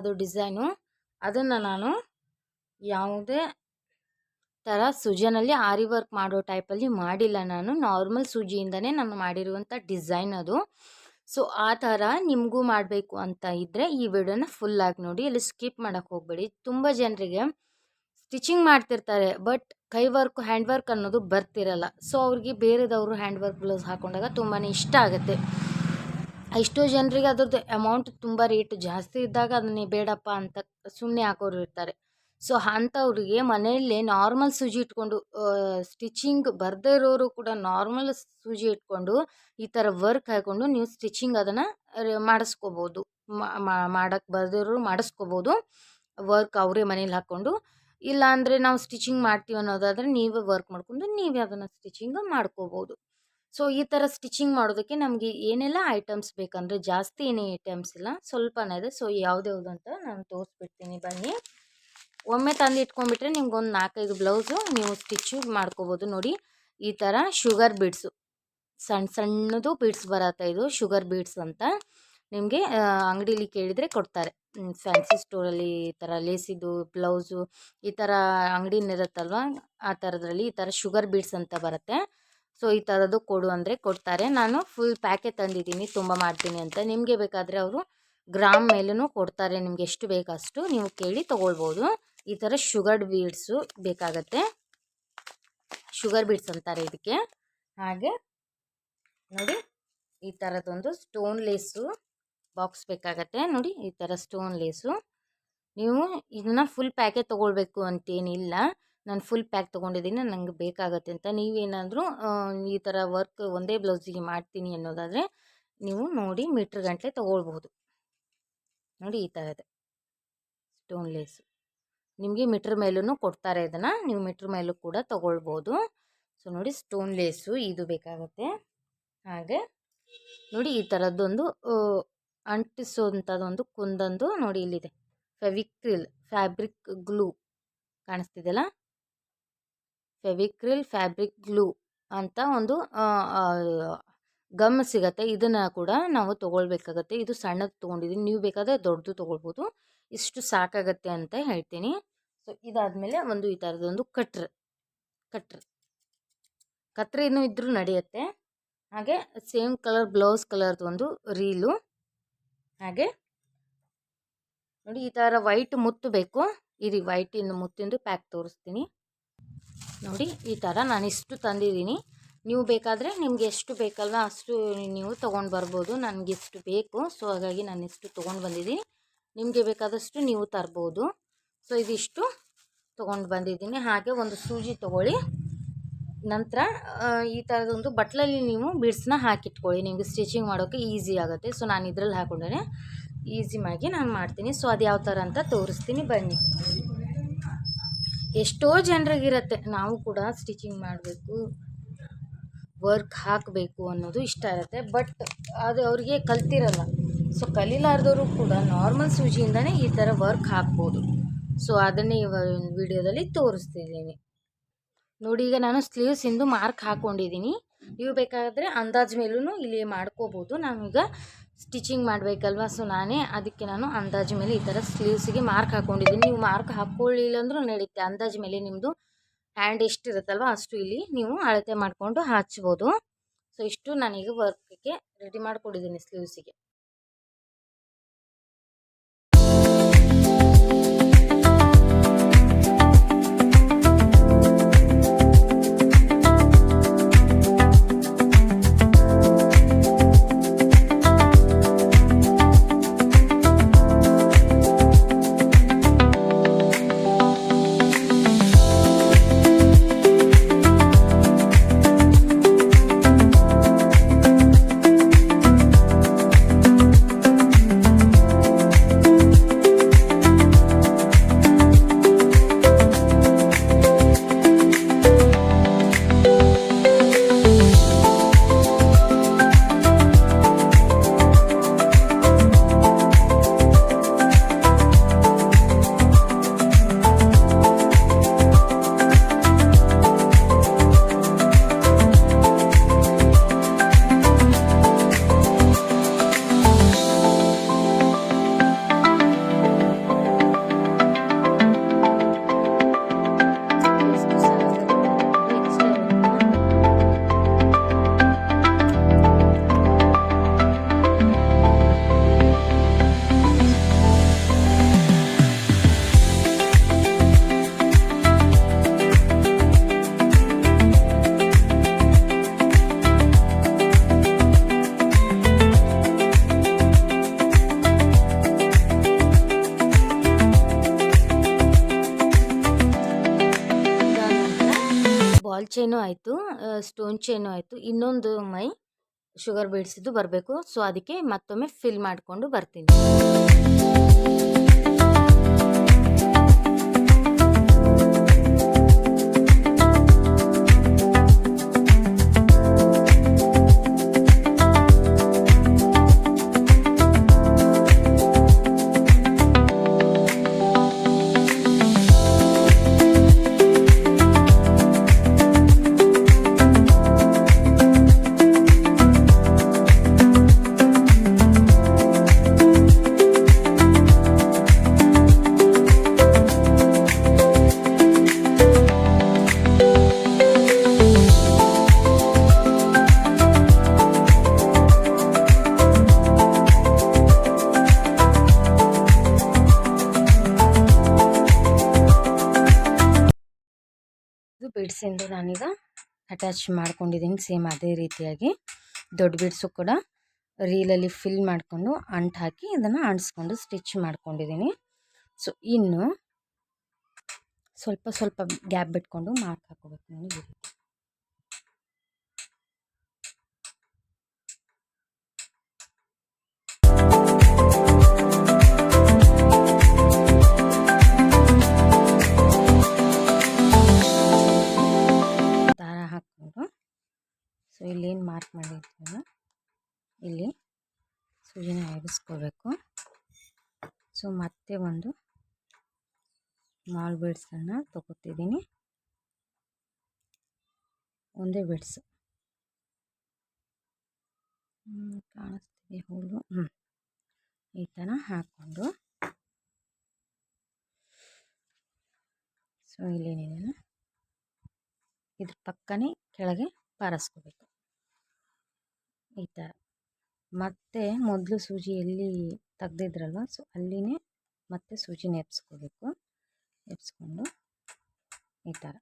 ಅದು ಡಿಸೈನು. ಅದನ್ನು ನಾನು ಯಾವುದೇ ಥರ ಸೂಜಿನಲ್ಲಿ ಆರಿ ವರ್ಕ್ ಮಾಡೋ ಟೈಪಲ್ಲಿ ಮಾಡಿಲ್ಲ ನಾನು. ನಾರ್ಮಲ್ ಸೂಜಿಯಿಂದನೇ ನಾನು ಮಾಡಿರುವಂಥ ಡಿಸೈನ್ ಅದು. ಸೊ, ಆ ಥರ ನಿಮಗೂ ಮಾಡಬೇಕು ಅಂತ ಇದ್ದರೆ ಈ ವಿಡಿಯೋನ ಫುಲ್ಲಾಗಿ ನೋಡಿ. ಇಲ್ಲಿ ಸ್ಕಿಪ್ ಮಾಡೋಕ್ಕೆ ಹೋಗಬೇಡಿ. ತುಂಬ ಜನರಿಗೆ ಸ್ಟಿಚಿಂಗ್ ಮಾಡ್ತಿರ್ತಾರೆ ಬಟ್ ಕೈ ವರ್ಕ್ ಹ್ಯಾಂಡ್ ವರ್ಕ್ ಅನ್ನೋದು ಬರ್ತಿರಲ್ಲ. ಸೊ ಅವ್ರಿಗೆ ಬೇರೆದವರು ಹ್ಯಾಂಡ್ ವರ್ಕ್ ಬ್ಲೌಸ್ ಹಾಕೊಂಡಾಗ ತುಂಬಾ ಇಷ್ಟ ಆಗುತ್ತೆ. ಎಷ್ಟೋ ಜನರಿಗೆ ಅದ್ರದ್ದು ಅಮೌಂಟ್ ತುಂಬ ರೇಟ್ ಜಾಸ್ತಿ ಇದ್ದಾಗ ಅದನ್ನೇ ಬೇಡಪ್ಪ ಅಂತ ಸುಮ್ಮನೆ ಹಾಕೋರು ಇರ್ತಾರೆ. ಸೊ ಅಂಥವ್ರಿಗೆ ಮನೆಯಲ್ಲೇ ನಾರ್ಮಲ್ ಸೂಜಿ ಇಟ್ಕೊಂಡು ಸ್ಟಿಚಿಂಗ್ ಬರದೇ ಇರೋರು ಕೂಡ ನಾರ್ಮಲ್ ಸೂಜಿ ಇಟ್ಕೊಂಡು ಈ ಥರ ವರ್ಕ್ ಹಾಕ್ಕೊಂಡು ನೀವು ಸ್ಟಿಚಿಂಗ್ ಅದನ್ನು ಮಾಡಿಸ್ಕೋಬೋದು. ಮಾಡೋಕ್ಕೆ ಬರದಿರೋರು ಮಾಡಿಸ್ಕೋಬೋದು. ವರ್ಕ್ ಅವರೇ ಮನೇಲಿ ಹಾಕ್ಕೊಂಡು. ಇಲ್ಲ ಅಂದರೆ ನಾವು ಸ್ಟಿಚಿಂಗ್ ಮಾಡ್ತೀವಿ ಅನ್ನೋದಾದರೆ ನೀವೇ ವರ್ಕ್ ಮಾಡ್ಕೊಂಡು ನೀವೇ ಅದನ್ನು ಸ್ಟಿಚಿಂಗ್ ಮಾಡ್ಕೋಬೋದು. ಸೊ, ಈ ಥರ ಸ್ಟಿಚಿಂಗ್ ಮಾಡೋದಕ್ಕೆ ನಮಗೆ ಏನೆಲ್ಲ ಐಟಮ್ಸ್ ಬೇಕಂದರೆ ಜಾಸ್ತಿ ಏನೇ ಐಟಮ್ಸ್ ಇಲ್ಲ, ಸ್ವಲ್ಪನೇ ಇದೆ. ಸೊ, ಯಾವ್ದ್ಯಾವ್ದು ಅಂತ ನಾನು ತೋರಿಸ್ಬಿಡ್ತೀನಿ. ಬನ್ನಿ. ಒಮ್ಮೆ ತಂದು ಇಟ್ಕೊಂಡ್ಬಿಟ್ರೆ ನಿಮ್ಗೆ ಒಂದು ನಾಲ್ಕೈದು ಬ್ಲೌಸು ನೀವು ಸ್ಟಿಚ್ಚು ಮಾಡ್ಕೋಬೋದು. ನೋಡಿ, ಈ ಥರ ಶುಗರ್ ಬೀಡ್ಸು. ಸಣ್ಣ ಸಣ್ಣದು ಬೀಡ್ಸ್ ಬರತ್ತೆ ಇದು, ಶುಗರ್ ಬೀಡ್ಸ್ ಅಂತ. ನಿಮಗೆ ಅಂಗಡೀಲಿ ಕೇಳಿದರೆ ಕೊಡ್ತಾರೆ. ಫ್ಯಾನ್ಸಿ ಸ್ಟೋರಲ್ಲಿ ಈ ಥರ ಲೇಸಿದು, ಬ್ಲೌಸು, ಈ ಥರ ಅಂಗಡಿನಿರುತ್ತಲ್ವ ಆ ಥರದ್ರಲ್ಲಿ ಈ ಥರ ಶುಗರ್ ಬೀಡ್ಸ್ ಅಂತ ಬರುತ್ತೆ. ಸೊ, ಈ ಥರದ್ದು ಕೊಡು ಅಂದರೆ ಕೊಡ್ತಾರೆ. ನಾನು ಫುಲ್ ಪ್ಯಾಕೆ ತಂದಿದ್ದೀನಿ, ತುಂಬ ಮಾಡ್ತೀನಿ ಅಂತ. ನಿಮಗೆ ಬೇಕಾದರೆ ಅವರು ಗ್ರಾಮ್ ಮೇಲೂ ಕೊಡ್ತಾರೆ. ನಿಮ್ಗೆ ಎಷ್ಟು ಬೇಕಷ್ಟು ನೀವು ಕೇಳಿ ತೊಗೊಳ್ಬೋದು. ಈ ಥರ ಶುಗರ್ ಬೀಡ್ಸು ಬೇಕಾಗತ್ತೆ. ಶುಗರ್ ಬೀಡ್ಸ್ ಅಂತಾರೆ ಇದಕ್ಕೆ. ಹಾಗೆ ನೋಡಿ, ಈ ಥರದೊಂದು ಸ್ಟೋನ್ ಲೇಸು ಬಾಕ್ಸ್ ಬೇಕಾಗತ್ತೆ. ನೋಡಿ, ಈ ಥರ ಸ್ಟೋನ್ ಲೇಸು ನೀವು ಇದನ್ನ ಫುಲ್ ಪ್ಯಾಕೆ ತೊಗೊಳ್ಬೇಕು ಅಂತೇನಿಲ್ಲ. ನಾನು ಫುಲ್ ಪ್ಯಾಕ್ ತೊಗೊಂಡಿದ್ದೀನಿ ನನಗೆ ಬೇಕಾಗತ್ತೆ ಅಂತ. ನೀವೇನಾದರೂ ಈ ಥರ ವರ್ಕ್ ಒಂದೇ ಬ್ಲೌಸಿಗೆ ಮಾಡ್ತೀನಿ ಅನ್ನೋದಾದರೆ, ನೀವು ನೋಡಿ ಮೀಟ್ರ್ ಗಂಟಲೆ ತೊಗೊಳ್ಬಹುದು. ನೋಡಿ ಈ ಥರ ಇದೆ. ಸ್ಟೋನ್ ಲೇಸು ನಿಮಗೆ ಮೀಟ್ರ್ ಮೇಲೂ ಕೊಡ್ತಾರೆ ಇದನ್ನು, ನೀವು ಮೀಟ್ರ್ ಮೇಲೂ ಕೂಡ ತೊಗೊಳ್ಬೋದು ಸೊ ನೋಡಿ ಸ್ಟೋನ್ ಲೇಸು ಇದು ಬೇಕಾಗುತ್ತೆ. ಹಾಗೆ, ನೋಡಿ ಈ ಥರದ್ದೊಂದು ಅಂಟಿಸುವಂಥದ್ದೊಂದು ಕುಂದೊಂದು ನೋಡಿ ಇಲ್ಲಿದೆ. ಫೆವಿಕ್ರಿಲ್ ಫ್ಯಾಬ್ರಿಕ್ ಗ್ಲೂ ಕಾಣಿಸ್ತಿದೆಯಲ್ಲ? ಫೆವಿಕ್ರಿಲ್ ಫ್ಯಾಬ್ರಿಕ್ ಗ್ಲೂ ಅಂತ ಒಂದು ಗಮ್ ಸಿಗತ್ತೆ. ಇದನ್ನು ಕೂಡ ನಾವು ತೊಗೊಳ್ಬೇಕಾಗತ್ತೆ. ಇದು ಸಣ್ಣದು ತೊಗೊಂಡಿದ್ದೀನಿ ನೀವು ಬೇಕಾದರೆ ದೊಡ್ಡದು ತೊಗೊಳ್ಬೋದು. ಇಷ್ಟು ಸಾಕಾಗತ್ತೆ ಅಂತ ಹೇಳ್ತೀನಿ. ಸೊ ಇದಾದಮೇಲೆ ಒಂದು ಈ ಥರದೊಂದು ಕಟ್ರ್. ಕಟ್ರ್. ಕತ್ರಿನೂ ಇದ್ದರೂ ನಡೆಯುತ್ತೆ. ಹಾಗೆ ಸೇಮ್ ಕಲರ್, ಬ್ಲೌಸ್ ಕಲರ್ದು ಒಂದು ರೀಲು. ಹಾಗೆ ನೋಡಿ ಈ ಥರ ವೈಟ್ ಮುತ್ತು ಬೇಕು. ಇರಿ ವೈಟಿನ ಮುತ್ತಿಂದು ಪ್ಯಾಕ್ ತೋರಿಸ್ತೀನಿ. ನೋಡಿ, ಈ ಥರ ನಾನು ಇಷ್ಟು ತಂದಿದ್ದೀನಿ. ನೀವು ಬೇಕಾದರೆ ನಿಮ್ಗೆ ಎಷ್ಟು ಬೇಕಲ್ವ ಅಷ್ಟು ನೀವು ತೊಗೊಂಡು ಬರ್ಬೋದು. ನನಗೆ ಇಷ್ಟು ಬೇಕು. ಸೊ ಹಾಗಾಗಿ ನಾನು ಇಷ್ಟು ತೊಗೊಂಡು ಬಂದಿದ್ದೀನಿ. ನಿಮಗೆ ಬೇಕಾದಷ್ಟು ನೀವು ತರ್ಬೋದು. ಸೊ ಇದಿಷ್ಟು ತೊಗೊಂಡು ಬಂದಿದ್ದೀನಿ. ಹಾಗೆ ಒಂದು ಸೂಜಿ ತೊಗೊಳ್ಳಿ. ನಂತರ ಈ ಥರದೊಂದು ಬಟ್ಲಲ್ಲಿ ನೀವು ಬಿಡ್ಸ್ನ ಹಾಕಿಟ್ಕೊಳ್ಳಿ. ನಿಮಗೆ ಸ್ಟಿಚಿಂಗ್ ಮಾಡೋಕ್ಕೆ ಈಸಿ ಆಗುತ್ತೆ. ಸೊ ನಾನು ಇದರಲ್ಲಿ ಹಾಕೊಂಡ್ರೆ ಈಸಿಯಾಗಿ ನಾನು ಮಾಡ್ತೀನಿ. ಸೊ ಅದು ಯಾವ ಥರ ಅಂತ ತೋರಿಸ್ತೀನಿ. ಬನ್ನಿ. ಎಷ್ಟೋ ಜನರಿಗಿರತ್ತೆ. ನಾವು ಕೂಡ ಸ್ಟಿಚಿಂಗ್ ಮಾಡಬೇಕು ವರ್ಕ್ ಹಾಕಬೇಕು ಅನ್ನೋದು ಇಷ್ಟ ಇರುತ್ತೆ. ಬಟ್ ಅದು ಅವರಿಗೆ ಕಲ್ತಿರಲ್ಲ. ಸೊ ಕಲೀಲಾರ್ದವರು ಕೂಡ ನಾರ್ಮಲ್ ಸೂಜಿಯಿಂದನೇ ಈ ಥರ ವರ್ಕ್ ಹಾಕ್ಬೋದು. ಸೊ ಅದನ್ನೇ ಇವಾಗ ವಿಡಿಯೋದಲ್ಲಿ ತೋರಿಸ್ತಿದ್ದೀನಿ. ನೋಡಿ, ಈಗ ನಾನು ಸ್ಲೀವ್ಸಿಂದು ಮಾರ್ಕ್ ಹಾಕ್ಕೊಂಡಿದ್ದೀನಿ ನೀವು ಬೇಕಾದರೆ ಅಂದಾಜು ಮೇಲೂ ಇಲ್ಲಿ ಮಾಡ್ಕೋಬೋದು. ನಾನೀಗ ಸ್ಟಿಚಿಂಗ್ ಮಾಡಬೇಕಲ್ವ? ಸೊ ನಾನೇ ಅದಕ್ಕೆ ನಾನು ಅಂದಾಜು ಮೇಲೆ ಈ ಥರ ಸ್ಲೀವ್ಸಿಗೆ ಮಾರ್ಕ್ ಹಾಕ್ಕೊಂಡಿದ್ದೀನಿ ನೀವು ಮಾರ್ಕ್ ಹಾಕ್ಕೊಳ್ಳಿಲ್ಲ ಅಂದರೂ ನಡೆಯುತ್ತೆ ಅಂದಾಜು ಮೇಲೆ ನಿಮ್ಮದು ಹ್ಯಾಂಡ್ ಎಷ್ಟಿರುತ್ತಲ್ವ, ಅಷ್ಟು ಇಲ್ಲಿ ನೀವು ಅಳತೆ ಮಾಡಿಕೊಂಡು ಹಚ್ಬೋದು. ಸೊ ಇಷ್ಟು ನಾನೀಗ ವರ್ಕ್ಗೆ ರೆಡಿ ಮಾಡ್ಕೊಂಡಿದ್ದೀನಿ ಸ್ಲೀವ್ಸಿಗೆ ಚೈನು ಆಯಿತು ಸ್ಟೋನ್ ಚೈನು ಆಯಿತು, ಇನ್ನೊಂದು ಮೈ ಶುಗರ್ ಬೀಡ್ಸಿದ್ದು ಬರಬೇಕು. ಸೊ, ಅದಕ್ಕೆ ಮತ್ತೊಮ್ಮೆ ಫಿಲ್ ಮಾಡಿಕೊಂಡು ಬರ್ತೀನಿ. ಬೀಡ್ಸಿಂದು ನಾನೀಗ ಅಟ್ಯಾಚ್ ಮಾಡ್ಕೊಂಡಿದ್ದೀನಿ ಸೇಮ್ ಅದೇ ರೀತಿಯಾಗಿ. ದೊಡ್ಡ ಬೀಡ್ಸು ಕೂಡ ರೀಲಲ್ಲಿ ಫಿಲ್ ಮಾಡಿಕೊಂಡು ಅಂಟು ಹಾಕಿ ಇದನ್ನು ಅಂಟಿಸ್ಕೊಂಡು ಸ್ಟಿಚ್ ಮಾಡ್ಕೊಂಡಿದ್ದೀನಿ. ಸೊ ಇನ್ನು ಸ್ವಲ್ಪ ಸ್ವಲ್ಪ ಗ್ಯಾಪ್ ಬಿಟ್ಕೊಂಡು ಮಾರ್ಕ್ ಹಾಕೋಬೇಕು ನಾನು ಸೊ ಇಲ್ಲೇನು ಮಾರ್ಕ್ ಮಾಡಿರ್ತೀವಲ್ಲ, ಇಲ್ಲಿ ಸೂಜಿನ ಎಬ್ಬಿಸ್ಕೋಬೇಕು ಸೊ ಮತ್ತೆ ಒಂದು ಸ್ಮಾಲ್ ಬೀಡ್ಸನ್ನು ತಗೋತಿದ್ದೀನಿ. ಒಂದೇ ಬೀಡ್ಸ್ ಕಾಣಿಸ್ತಿದೆ ಹೂಲು ಹ್ಞೂ ಈ ಥರ ಹಾಕ್ಕೊಂಡು ಸೊ ಇಲ್ಲೇನಿದೆ ಇದ್ರ ಪಕ್ಕನೇ ಕೆಳಗೆ ಪಾರಿಸ್ಕೋಬೇಕು. ಈ ಥರ ಮತ್ತೆ ಮೊದಲು ಸೂಜಿ ಎಲ್ಲಿ ತೆಗ್ದಿದ್ರಲ್ವ ಸೊ ಅಲ್ಲಿನೇ ಮತ್ತೆ ಸೂಜಿನ ಎಬ್ಸ್ಕೋಬೇಕು. ಎಬ್ಸ್ಕೊಂಡು ಈ ಥರ.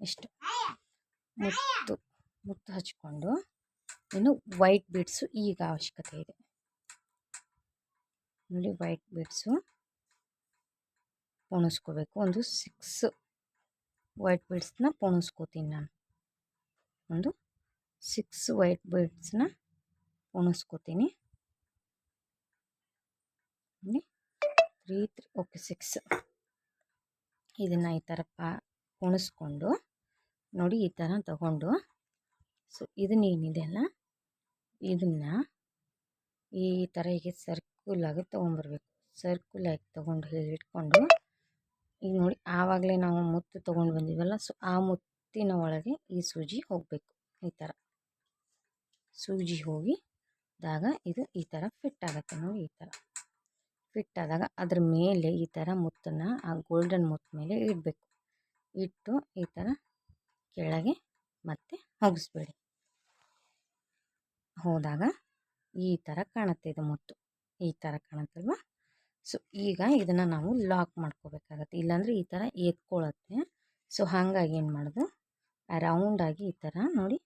ಇಷ್ಟು ಮುತ್ತು ಮುತ್ತು ಹಚ್ಕೊಂಡು ಇನ್ನು ವೈಟ್ ಬೀಡ್ಸು ಈಗ ಅವಶ್ಯಕತೆ ಇದೆ. ನೋಡಿ ವೈಟ್ ಬೀಡ್ಸು ಪೋಣಿಸ್ಕೋಬೇಕು. ಒಂದು ಸಿಕ್ಸ್ ವೈಟ್ ಬೀಡ್ಸ್ನ ಪೋಣಿಸ್ಕೋತೀನಿ ನಾನು. ಒಂದು ಸಿಕ್ಸ್ ವೈಟ್ ಬೀಡ್ಸ್ನ ಪೋಣಿಸ್ಕೋತೀನಿ. ತ್ರೀ ತ್ರೀ ಓಕೆ ಸಿಕ್ಸ್ ಇದನ್ನು ಈ ಥರ ಪಾ, ಪೋಣಿಸ್ಕೊಂಡು, ನೋಡಿ ಈ ಥರ ತಗೊಂಡು ಸೊ ಇದನ್ನೇನಿದೆಯಲ್ಲ ಇದನ್ನು ಈ ಥರ ಹೀಗೆ ಸರ್ಕುಲಾಗಿ ತೊಗೊಂಬರ್ಬೇಕು ಸರ್ಕುಲಾಗಿ ತೊಗೊಂಡು ಇಟ್ಕೊಂಡು ಈಗ ನೋಡಿ ಆವಾಗಲೇ ನಾವು ಮುತ್ತು ತೊಗೊಂಡು ಬಂದಿವಲ್ಲ, ಸೊ ಆ ಮುತ್ತಿನ ಒಳಗೆ ಈ ಸೂಜಿ ಹೋಗಬೇಕು, ಈ ಥರ ಸೂಜಿ ಹೋಗಿ ದಾಗ ಇದು ಈ ಥರ ಫಿಟ್ ಆಗುತ್ತೆ ನೋಡಿ ಈ ಥರ ಫಿಟ್ ಆದಾಗ ಅದ್ರ ಮೇಲೆ ಈ ಥರ ಮುತ್ತನ್ನು, ಆ ಗೋಲ್ಡನ್ ಮುತ್ತು ಮೇಲೆ ಇಡಬೇಕು. ಇಟ್ಟು ಈ ಥರ ಕೆಳಗೆ ಮತ್ತೆ ಹೋಗಿಸ್ಬೇಡಿ. ಹೋದಾಗ ಈ ಥರ ಕಾಣುತ್ತೆ ಇದು ಮುತ್ತು. ಈ ಥರ ಕಾಣುತ್ತಲ್ವ? ಸೊ, ಈಗ ಇದನ್ನು ನಾವು ಲಾಕ್ ಮಾಡ್ಕೋಬೇಕಾಗತ್ತೆ. ಇಲ್ಲಾಂದರೆ ಈ ಥರ ಎತ್ಕೊಳ್ಳುತ್ತೆ ಸೊ, ಹಾಗಾಗಿ ಏನು ಮಾಡೋದು? ರೌಂಡಾಗಿ ಈ ಥರ ನೋಡಿ,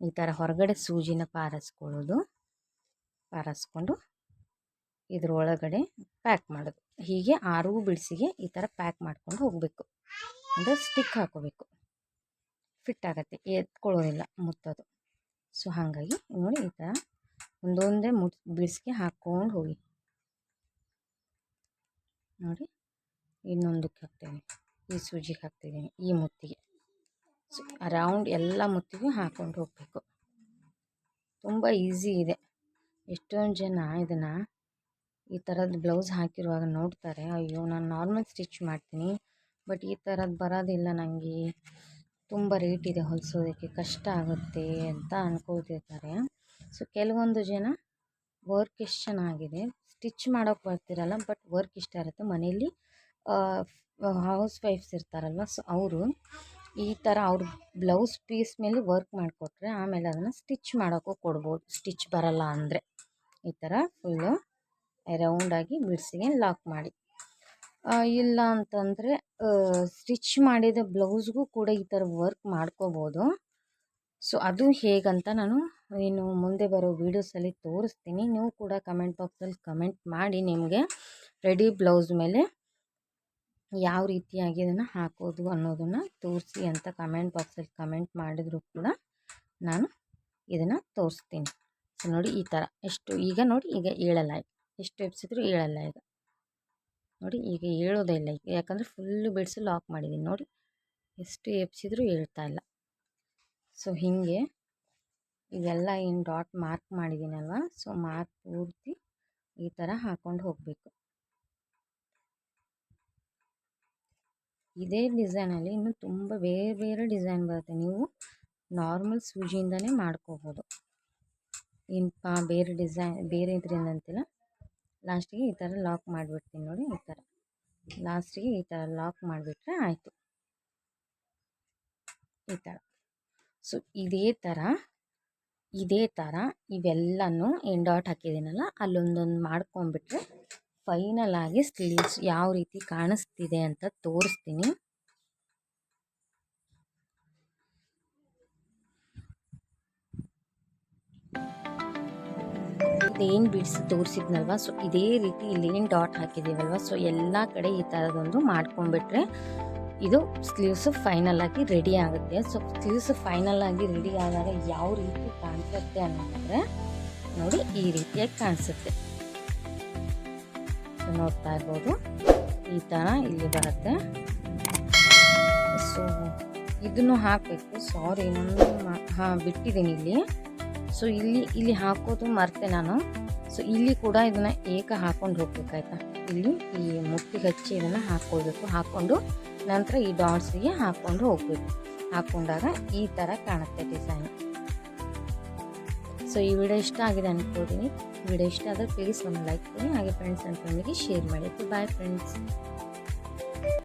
ಈ ಥರ ಹೊರಗಡೆ ಸೂಜಿನ ಪಾರಿಸ್ಕೊಳ್ಳೋದು. ಪಾರಿಸ್ಕೊಂಡು ಇದರೊಳಗಡೆ ಪ್ಯಾಕ್ ಮಾಡೋದು. ಹೀಗೆ ಆರು ಬಿಡಿಸಿಗೆ ಈ ಥರ ಪ್ಯಾಕ್ ಮಾಡ್ಕೊಂಡು ಹೋಗಬೇಕು. ಅಂದರೆ ಸ್ಟಿಕ್ ಹಾಕೋಬೇಕು. ಫಿಟ್ ಆಗುತ್ತೆ. ಎತ್ಕೊಳ್ಳೋದಿಲ್ಲ, ಮುತ್ತೋದು. ಸೊ, ಹಾಗಾಗಿ ನೋಡಿ ಈ ಥರ ಒಂದೊಂದೇ ಮುಟ್ ಬಿಡಿಸಿಗೆ ಹಾಕ್ಕೊಂಡು ಹೋಗಿ. ನೋಡಿ, ಇನ್ನೊಂದಕ್ಕೆ ಹಾಕ್ತೀನಿ. ಈ ಸೂಜಿಗೆ ಹಾಕ್ತಿದ್ದೀನಿ, ಈ ಮುತ್ತಿಗೆ. ರೌಂಡ್ ಎಲ್ಲ ಮುತ್ತಿಗೂ ಹಾಕ್ಕೊಂಡು ಹೋಗಬೇಕು. ತುಂಬ ಈಸಿ ಇದೆ. ಎಷ್ಟೊಂದು ಜನ ಇದನ್ನು ಈ ಥರದ್ದು ಬ್ಲೌಸ್ ಹಾಕಿರುವಾಗ ನೋಡ್ತಾರೆ, ಅಯ್ಯೋ, ನಾನು ನಾರ್ಮಲ್ ಸ್ಟಿಚ್ ಮಾಡ್ತೀನಿ ಬಟ್ ಈ ಥರದ್ದು ಬರೋದಿಲ್ಲ ನನಗೆ ತುಂಬ ರೇಟ್ ಇದೆ ಹೊಲಿಸೋದಕ್ಕೆ, ಕಷ್ಟ ಆಗುತ್ತೆ, ಅಂತ ಅಂದ್ಕೊಳ್ತಿರ್ತಾರೆ ಸೊ ಕೆಲವೊಂದು ಜನ ವರ್ಕ್ ಎಷ್ಟು ಚೆನ್ನಾಗಿದೆ ಸ್ಟಿಚ್ ಮಾಡೋಕ್ಕೆ ಬರ್ತಿರಲ್ಲ, ಬಟ್ ವರ್ಕ್ ಇಷ್ಟ ಇರುತ್ತೆ. ಮನೆಯಲ್ಲಿ ಹೌಸ್ ವೈಫ್ಸ್ ಇರ್ತಾರಲ್ಲ ಸೊ ಅವರು ಈ ಥರ ಅವ್ರ ಬ್ಲೌಸ್ ಪೀಸ್ ಮೇಲೆ ವರ್ಕ್ ಮಾಡಿಕೊಟ್ರೆ ಆಮೇಲೆ ಅದನ್ನು ಸ್ಟಿಚ್ ಮಾಡೋಕ್ಕೂ ಕೊಡ್ಬೋದು. ಸ್ಟಿಚ್ ಬರಲ್ಲ ಅಂದರೆ. ಈ ಥರ ಫುಲ್ಲು ರೌಂಡಾಗಿ ಬಿಡ್ಸಿಗೆ ಲಾಕ್ ಮಾಡಿ. ಇಲ್ಲ ಅಂತಂದರೆ ಸ್ಟಿಚ್ ಮಾಡಿದ ಬ್ಲೌಸ್ಗೂ ಕೂಡ ಈ ಥರ ವರ್ಕ್ ಮಾಡ್ಕೋಬೋದು. ಸೊ ಅದು ಹೇಗಂತ ನಾನು ಇನ್ನು ಮುಂದೆ ಬರೋ ವೀಡಿಯೋಸಲ್ಲಿ ತೋರಿಸ್ತೀನಿ. ನೀವು ಕೂಡ ಕಮೆಂಟ್ ಬಾಕ್ಸಲ್ಲಿ ಕಮೆಂಟ್ ಮಾಡಿ ನಿಮಗೆ ರೆಡಿ ಬ್ಲೌಸ್ ಮೇಲೆ ಯಾವ ರೀತಿಯಾಗಿ ಅದನ್ನು ಹಾಕೋದು ಅನ್ನೋದನ್ನು ತೋರಿಸಿ ಅಂತ ಕಮೆಂಟ್ ಬಾಕ್ಸಲ್ಲಿ ಕಮೆಂಟ್ ಮಾಡಿದರೂ ಕೂಡ ನಾನು ಇದನ್ನು ತೋರಿಸ್ತೀನಿ. ನೋಡಿ ಈ ಥರ. ಎಷ್ಟು ಈಗ ನೋಡಿ, ಈಗ ಏಳಲ್ಲ ಈಗ. ಎಷ್ಟು ಎಬ್ಸಿದ್ರು ಏಳಲ್ಲ ಈಗ. ನೋಡಿ, ಈಗ ಹೇಳೋದೇ ಇಲ್ಲ ಈಗ. ಯಾಕಂದರೆ ಫುಲ್ಲು ಬಿಡಿಸಿ ಲಾಕ್ ಮಾಡಿದ್ದೀನಿ. ನೋಡಿ, ಎಷ್ಟು ಎಬ್ಸಿದ್ರು ಹೇಳ್ತಾ ಇಲ್ಲ. ಸೊ, ಹೀಗೆ ಇವೆಲ್ಲ ಏನು ಡಾಟ್ ಮಾರ್ಕ್ ಮಾಡಿದ್ದೀನಲ್ವ ಸೊ ಮಾರ್ಕ್ ಪೂರ್ತಿ ಈ ಥರ ಹಾಕ್ಕೊಂಡು ಹೋಗಬೇಕು. ಇದೇ ಡಿಸೈನಲ್ಲಿ ಇನ್ನು ತುಂಬ ಬೇರೆ ಬೇರೆ ಡಿಸೈನ್ ಬರುತ್ತೆ. ನೀವು ನಾರ್ಮಲ್ ಸೂಜಿಯಿಂದನೇ ಮಾಡ್ಕೋಬೋದು. ಏನಪ್ಪ ಬೇರೆ ಡಿಸೈನ್, ಬೇರೆ ಇದರಿಂದ ಅಂತಿಲ್ಲ. ಲಾಸ್ಟಿಗೆ ಈ ಥರ ಲಾಕ್ ಮಾಡಿಬಿಡ್ತೀನಿ ನೋಡಿ ಈ ಥರ ಲಾಸ್ಟಿಗೆ ಈ ಥರ ಲಾಕ್ ಮಾಡಿಬಿಟ್ರೆ ಆಯಿತು. ಈ ಥರ ಸೊ ಇದೇ ಥರ ಇದೇ ಥರ ಇವೆಲ್ಲನೂ ಎಂಡ್ ಡಾಟ್ ಹಾಕಿದ್ದೀನಲ್ಲ, ಅಲ್ಲೊಂದೊಂದು ಮಾಡ್ಕೊಂಬಿಟ್ರೆ ಫೈನಲ್ ಆಗಿ ಸ್ಲೀವ್ಸ್ ಯಾವ ರೀತಿ ಕಾಣಿಸ್ತಿದೆ ಅಂತ ತೋರಿಸ್ತೀನಿ. ಇದೇನು ಬಿಡಿಸಿ ತೋರಿಸಿದ್ನಲ್ವ? ಸೊ, ಇದೇ ರೀತಿ ಇಲ್ಲೇನು ಡಾಟ್ ಹಾಕಿದ್ದೀವಲ್ವ? ಸೊ, ಎಲ್ಲ ಕಡೆ ಈ ಥರದೊಂದು ಮಾಡ್ಕೊಂಬಿಟ್ರೆ ಇದು ಸ್ಲೀವ್ಸ್ ಫೈನಲ್ ಆಗಿ ರೆಡಿ ಆಗುತ್ತೆ. ಸೊ ಸ್ಲೀವ್ಸ್ ಫೈನಲ್ ಆಗಿ ರೆಡಿ ಆದಾಗ ಯಾವ ರೀತಿ ಕಾಣಿಸುತ್ತೆ ಅನ್ನೋದ್ರೆ ನೋಡಿ ಈ ರೀತಿಯಾಗಿ ಕಾಣಿಸುತ್ತೆ. ನೋಡ್ತಾ ಇರ್ಬೋದು. ಈ ಥರ ಇಲ್ಲಿ ಬರುತ್ತೆ. ಸೊ ಇದನ್ನು ಹಾಕಬೇಕು. ಸಾರಿ ನಾನು ಹಾಂ, ಬಿಟ್ಟಿದ್ದೀನಿ ಇಲ್ಲಿ. ಸೊ ಇಲ್ಲಿ ಇಲ್ಲಿ ಹಾಕೋದು ಮರ್ತೆ ನಾನು. ಸೊ ಇಲ್ಲಿ ಕೂಡ ಇದನ್ನ ಏಕ ಹಾಕೊಂಡು ಹೋಗ್ಬೇಕಾಯ್ತಾ ಇಲ್ಲಿ ಈ ಮುಟ್ಟಿಗೆ ಹಚ್ಚಿ ಇದನ್ನು ಹಾಕ್ಕೊಳ್ಬೇಕು ಹಾಕ್ಕೊಂಡು ನಂತರ ಈ ಡಾಟ್ಸಿಗೆ ಹಾಕ್ಕೊಂಡು ಹೋಗ್ಬೇಕು. ಹಾಕ್ಕೊಂಡಾಗ ಈ ಥರ ಕಾಣುತ್ತೆ ಡಿಸೈನ್ ಸೊ ಈ ವಿಡಿಯೋ ಇಷ್ಟ ಆಗಿದೆ ಅಂದ್ಕೊಳ್ತೀನಿ ವಿಡಿಯೋ ಇಷ್ಟ ಆದರೆ ಪ್ಲೀಸ್ ಒಂದು ಲೈಕ್ ಕೊಡಿ. ಹಾಗೆ ಫ್ರೆಂಡ್ಸ್ ಅಂತ ಫ್ಯಾಮಿಲಿಗೆ ಶೇರ್ ಮಾಡಿ. Bye friends